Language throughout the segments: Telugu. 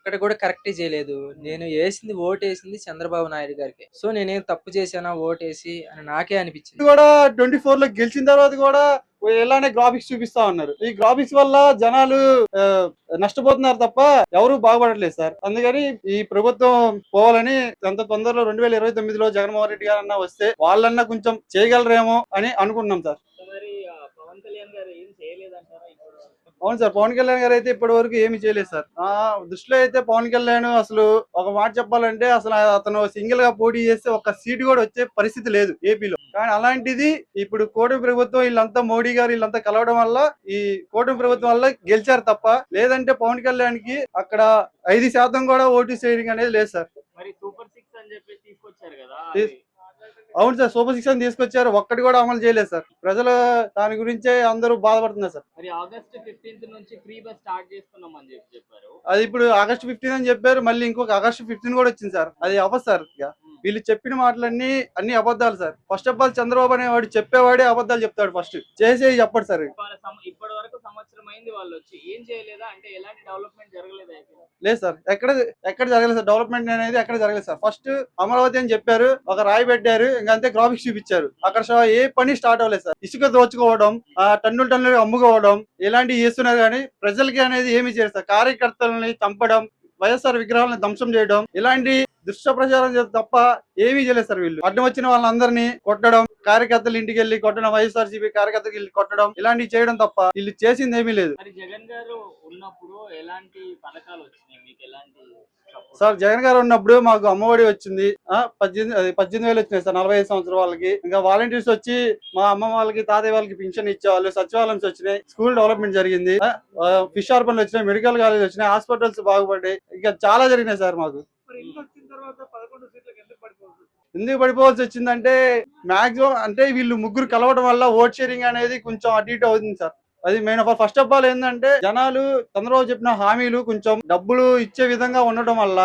ఒక్కటి కూడా కరెక్ట్ చేయలేదు. నేను వేసింది ఓటు వేసింది చంద్రబాబు నాయుడు గారికి. సో నేనేం తప్పు చేశానా ఓటు వేసి అని నాకే అనిపించింది. కూడా ట్వంటీ ఫోర్లో గెలిచిన తర్వాత కూడా ఇలానే గ్రాఫిక్స్ చూపిస్తా ఉన్నారు. ఈ గ్రాఫిక్స్ వల్ల జనాలు నష్టపోతున్నారు తప్ప ఎవరు బాగుపడట్లేదు సార్. అందుకని ఈ ప్రభుత్వం పోవాలని ఎంత తొందరలో రెండు వేల ఇరవై తొమ్మిదిలో జగన్మోహన్ రెడ్డి గారన్నా వస్తే వాళ్ళన్నా కొంచెం చేయగలరేమో అని అనుకుంటున్నాం సార్. మరి ఆ, పవన్ కళ్యాణ్ గారు ఏం చేయలేదంటారా ఇప్పుడు? అవును సార్ పవన్ కళ్యాణ్ గారు అయితే ఇప్పటి వరకు ఏమి చేయలేదు సార్. ఆ దృష్టిలో అయితే పవన్ కళ్యాణ్ అసలు ఒక మాట చెప్పాలంటే అసలు అతను సింగిల్గా పోటీ చేస్తే ఒక సీటు కూడా వచ్చే పరిస్థితి లేదు ఏపీలో. కానీ అలాంటిది ఇప్పుడు కూటమి ప్రభుత్వం వీళ్ళంతా మోడీ గారు వీళ్ళంతా కలవడం వల్ల ఈ కూటమి ప్రభుత్వం వల్ల గెలిచారు తప్ప లేదంటే పవన్ కళ్యాణ్కి అక్కడ ఐదు శాతం కూడా ఓటు చేయడం అనేది లేదు సార్. మరి సూపర్ సిక్స్ అని చెప్పి తీసుకొచ్చారు కదా అవును సార్ సూపర్ సిక్స్ అని తీసుకొచ్చారు. ఒక్కటి కూడా అమలు చేయలేదు సార్. ప్రజలు దాని గురించే అందరూ బాధపడుతున్నారు సార్. మరి ఆగస్ట్ ఫిఫ్టీన్త్ నుంచి ఫ్రీ బస్ స్టార్ట్ చేస్తున్నాం అని చెప్పి చెప్పారు. అది ఇప్పుడు ఆగస్ట్ ఫిఫ్టీన్ అని చెప్పారు. మళ్ళీ ఇంకొక ఆగస్ట్ ఫిఫ్టీన్ కూడా వచ్చింది సార్. అది అవ్వదు సార్. వీళ్ళు చెప్పిన మాటలన్నీ అన్ని అబద్ధాలు sir. First of all Chandrababu అనేవాడు చెప్పేవాడే అబద్ధాలు చెప్తాడు ఫస్ట్. చేసేది చెప్పడు సార్. ఇప్పటి వరకు సంవత్సరం అయింది వాళ్ళు వచ్చి ఏం చేయలేదా? అంటే ఎలాంటి డెవలప్మెంట్ లేదు సార్. ఎక్కడ ఎక్కడ జరగలేదు సార్. డెవలప్మెంట్ అనేది ఎక్కడ జరగలేదు సార్. ఫస్ట్ అమరావతి అని చెప్పారు. ఒక రాయి పెట్టారు. ఇంకా గ్రాఫిక్స్ చూపించారు. అక్కడ ఏ పని స్టార్ట్ అవ్వలేదు సార్. ఇసుక దోచుకోవడం ఆ టన్నులు టన్నులు అమ్ముకోవడం ఇలాంటివి చేస్తున్నారు కానీ ప్రజలకి అనేది ఏమి చేయరు సార్. కార్యకర్తలని చంపడం వైఎస్ఆర్ విగ్రహాలను ధ్వంసం చేయడం ఇలాంటి దుష్ట ప్రచారం తప్ప ఏమీ చేయలేదు సార్ వీళ్ళు. అడ్డం వచ్చిన వాళ్ళందరినీ కొట్టడం కార్యకర్తలు ఇంటికి వెళ్ళి కొట్టడం వైఎస్ఆర్ సిపి కార్యకర్తకి వెళ్ళి కొట్టడం ఇలాంటివి చేయడం తప్ప వీళ్ళు చేసింది ఏమీ లేదు. మరి జగన్ గారు ఉన్నప్పుడు ఎలాంటి పథకాలు వచ్చినాయి? మీకు ఎలాంటి support? సార్ జగన్ గారు ఉన్నప్పుడు మాకు అమ్మఒడి వచ్చింది. పద్దెనిమిది పద్దెనిమిది వేలు వచ్చినాయి సార్ నలభై ఐదు సంవత్సరాల వాళ్ళకి. ఇంకా వాలంటీర్స్ వచ్చి మా అమ్మ వాళ్ళకి తాతయ్య వాళ్ళకి పింఛన్ ఇచ్చేవాళ్ళు సచివాలయం వచ్చినాయి స్కూల్ డెవలప్మెంట్ జరిగింది. ఫిష్ హార్బర్లు వచ్చినాయి మెడికల్ కాలేజ్ వచ్చినాయి హాస్పిటల్స్ బాగుపడ్డాయి. ఇంకా చాలా జరిగినాయి సార్ మాకు. ఎందుకు పడిపోవాల్సి వచ్చిందంటే మాక్సిమం అంటే వీళ్ళు ముగ్గురు కలవడం వల్ల ఓట్ షేరింగ్ అనేది కొంచెం అటు ఇటు అవుతుంది సార్. అది main of first of all ఏంటంటే జనాలు చంద్రబాబు చెప్పిన హామీలు కొంచెం డబ్బులు ఇచ్చే విధంగా ఉండడం వల్ల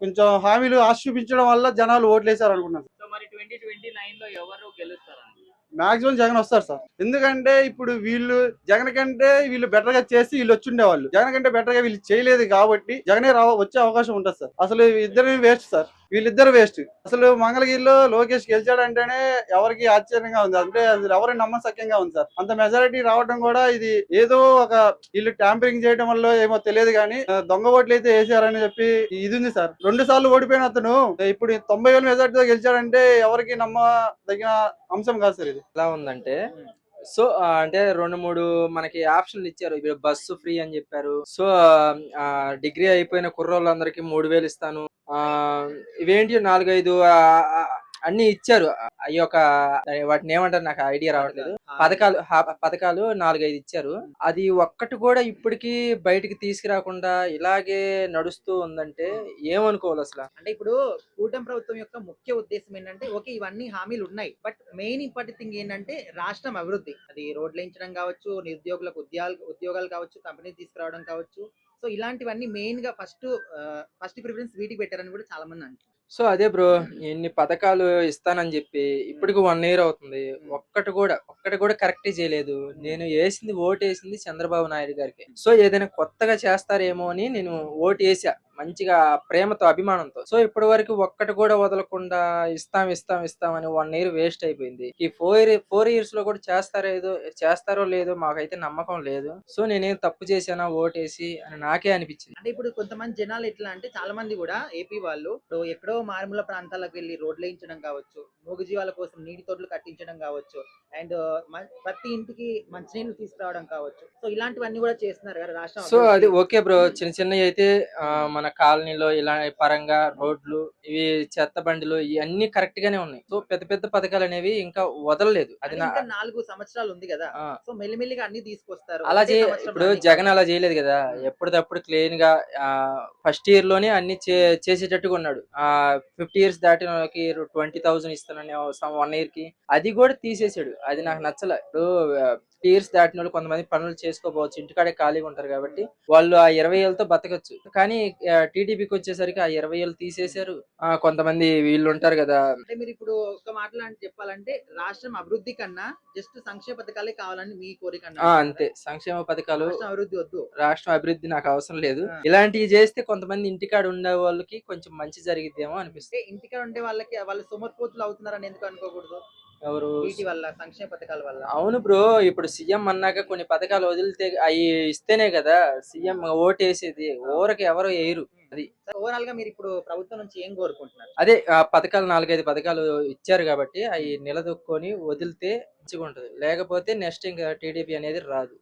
కొంచెం హామీలు ఆశ చూపించడం వల్ల జనాలు ఓట్లేసారు అనుకున్నారు మాక్సిమం జగన్ వస్తారు సార్. ఎందుకంటే ఇప్పుడు వీళ్ళు జగన్ కంటే వీళ్ళు బెటర్గా చేసి వీళ్ళు వచ్చి ఉండేవాళ్ళు జగన్ కంటే బెటర్గా వీళ్ళు చేయలేదు కాబట్టి జగనే వచ్చే అవకాశం ఉంటుంది సార్. అసలు ఇద్దరు వేస్ట్ సార్. వీళ్ళిద్దరు వేస్ట్. అసలు మంగళగిరిలో లోకేష్ గెలిచాడంటేనే ఎవరికి ఆశ్చర్యంగా ఉంది. అంటే అసలు ఎవరికి నమ్మసక్యంగా ఉంది సార్. అంత మెజారిటీ రావడం కూడా ఇది ఏదో ఒక వీళ్ళు ట్యాంపరింగ్ చేయడం వల్ల ఏమో తెలియదు కానీ దొంగ ఓట్లు అయితే వేసారని చెప్పి ఇది ఉంది సార్. రెండు సార్లు ఓడిపోయిన అతను ఇప్పుడు తొంభై వేల మెజారిటీతో గెలిచాడంటే ఎవరికి నమ్మ తగిన అంశం కాదు సార్ ఇది. ఎలా ఉందంటే సో అంటే రెండు మూడు మనకి ఆప్షన్లు ఇచ్చారు. ఇప్పుడు బస్సు ఫ్రీ అని చెప్పారు. సో ఆ, డిగ్రీ అయిపోయిన కుర్రోళ్ళందరికీ మూడు వేలు ఇస్తాను. ఆ ఇవేంటి నాలుగైదు ఆ, అన్ని ఇచ్చారు. అయ్యి ఒక వాటిని ఏమంటారు నాకు ఐడియా రావట్లేదు. పథకాలు పథకాలు నాలుగైదు ఇచ్చారు. అది ఒక్కటి కూడా ఇప్పటికి బయటికి తీసుకురాకుండా ఇలాగే నడుస్తూ ఉందంటే ఏమనుకోవాలి అసలు? అంటే ఇప్పుడు కూటమి ప్రభుత్వం యొక్క ముఖ్య ఉద్దేశం ఏంటంటే ఓకే ఇవన్నీ హామీలు ఉన్నాయి. బట్ మెయిన్ ఇంపార్టెంట్ థింగ్ ఏంటంటే రాష్ట్రం అభివృద్ధి. అది రోడ్లు వేయించడం కావచ్చు నిరుద్యోగులకు ఉద్యోగాలు ఉద్యోగాలు కావచ్చు కంపెనీ తీసుకురావడం కావచ్చు. సో ఇలాంటివన్నీ మెయిన్గా ఫస్ట్ ఫస్ట్ ప్రిఫరెన్స్ వీటికి పెట్టారని కూడా చాలా మంది అంటారు. సో అదే బ్రో ఎన్ని పథకాలు ఇస్తానని చెప్పి ఇప్పటికి వన్ ఇయర్ అవుతుంది. ఒక్కటి కూడా ఒక్కటి కూడా కరెక్ట్ చేయలేదు. నేను వేసింది ఓటు వేసింది చంద్రబాబు నాయుడు గారికి. సో ఏదైనా కొత్తగా చేస్తారేమో అని నేను ఓటు వేసా మంచిగా ప్రేమతో అభిమానంతో. సో ఇప్పటి వరకు ఒక్కటి కూడా వదలకుండా ఇస్తాం ఇస్తాం ఇస్తాం అని వన్ ఇయర్ వేస్ట్ అయిపోయింది. ఈ ఫోర్ ఫోర్ ఇయర్స్లో కూడా చేస్తారో ఏదో చేస్తారో లేదో మాకైతే నమ్మకం లేదు. సో నేనేం తప్పు చేశానా ఓటేసి అని నాకే అనిపించింది. అంటే ఇప్పుడు కొంతమంది జనాలు ఎట్లా అంటే చాలా మంది కూడా ఏపీ వాళ్ళు ఎక్కడో మారుమూల ప్రాంతాలకు వెళ్ళి రోడ్లు వేయించడం కావచ్చు మూగజీవాల కోసం నీటి తోటలు కట్టించడం కావచ్చు అండ్ ప్రతి ఇంటికి మంచినీళ్ళు తీసుకురావడం కావచ్చు. సో ఇలాంటివన్నీ కూడా చేస్తున్నారు కదా రాష్ట్రం సో అది. Okay bro. చిన్న చిన్నవి అయితే ఆ, మన కాలనీలో ఇలా పరంగా రోడ్లు ఇవి చెత్త బండిలు ఇవన్నీ కరెక్ట్ గానే ఉన్నాయి. సో పెద్ద పెద్ద పథకాలు అనేవి ఇంకా వదలలేదు. అది నా నాలుగు సంవత్సరాలు ఉంది కదా. ఆ, సో మెల్లిమెల్లిగా అన్ని తీసుకొస్తారు. అలా ఇప్పుడు అన్ని జగన్ అలా చేయలేదు కదా. ఎప్పటికప్పుడు క్లీన్గా ఫస్ట్ ఇయర్లోనే అన్ని చే- చేసేటట్టుగా ఉన్నాడు. ఆ ఫిఫ్టీ ఇయర్స్ దాటిన వాళ్ళకి ట్వంటీ థౌసండ్ ఇస్తానని వన్ ఇయర్కి అది కూడా తీసేసాడు. అది నాకు నచ్చలే. ఇప్పుడు టీర్స్ దాటిన వాళ్ళు కొంతమంది పనులు చేసుకోపోవచ్చు ఇంటికాడే ఖాళీగా ఉంటారు కాబట్టి వాళ్ళు ఆ ఇరవై ఏళ్ళతో బతకచ్చు. కానీ టీడీపీకి వచ్చేసరికి ఆ ఇరవై ఏళ్ళు తీసేశారు. ఆ కొంతమంది వీళ్ళు ఉంటారు కదా. అంటే మీరు ఇప్పుడు ఒక మాటలో అంటే చెప్పాలంటే రాష్ట్రం అభివృద్ధి కన్నా జస్ట్ సంక్షేమ పథకాలే కావాలని మీ కోరిక ఆ. అంతే. సంక్షేమ పథకాలు రాష్ట్రం అభివృద్ధి వద్దు. రాష్ట్రం అభివృద్ధి నాకు అవసరం లేదు. ఆ. ఇలాంటివి చేస్తే కొంతమంది ఇంటికాడ ఉండే వాళ్ళకి కొంచెం మంచి జరిగిద్దేమో అనిపిస్తుంది. అంటే ఇంటికాడ ఉండే వాళ్ళకి వాళ్ళు సోమర్పోతులు అవుతున్నారని ఎందుకు అనుకోకూడదు? ఎవరు? వీటి వల్ల సంక్షేమ పథకాల వల్ల. అవును బ్రో ఇప్పుడు సీఎం అన్నాక కొన్ని పథకాలు వదిలితే అవి ఇస్తేనే కదా సీఎం ఓటేసేది. ఊరకి ఎవరో వేయరు అది. ఓవరాల్గా మీరు ఇప్పుడు ప్రభుత్వం నుంచి ఏం కోరుకుంటున్నారు? అదే ఆ పథకాలు నాలుగైదు పథకాలు ఇచ్చారు కాబట్టి అవి నిలదొక్కొని వదిలితే మంచిగా ఉంటది లేకపోతే నెక్స్ట్ ఇంకా టీడీపీ అనేది రాదు.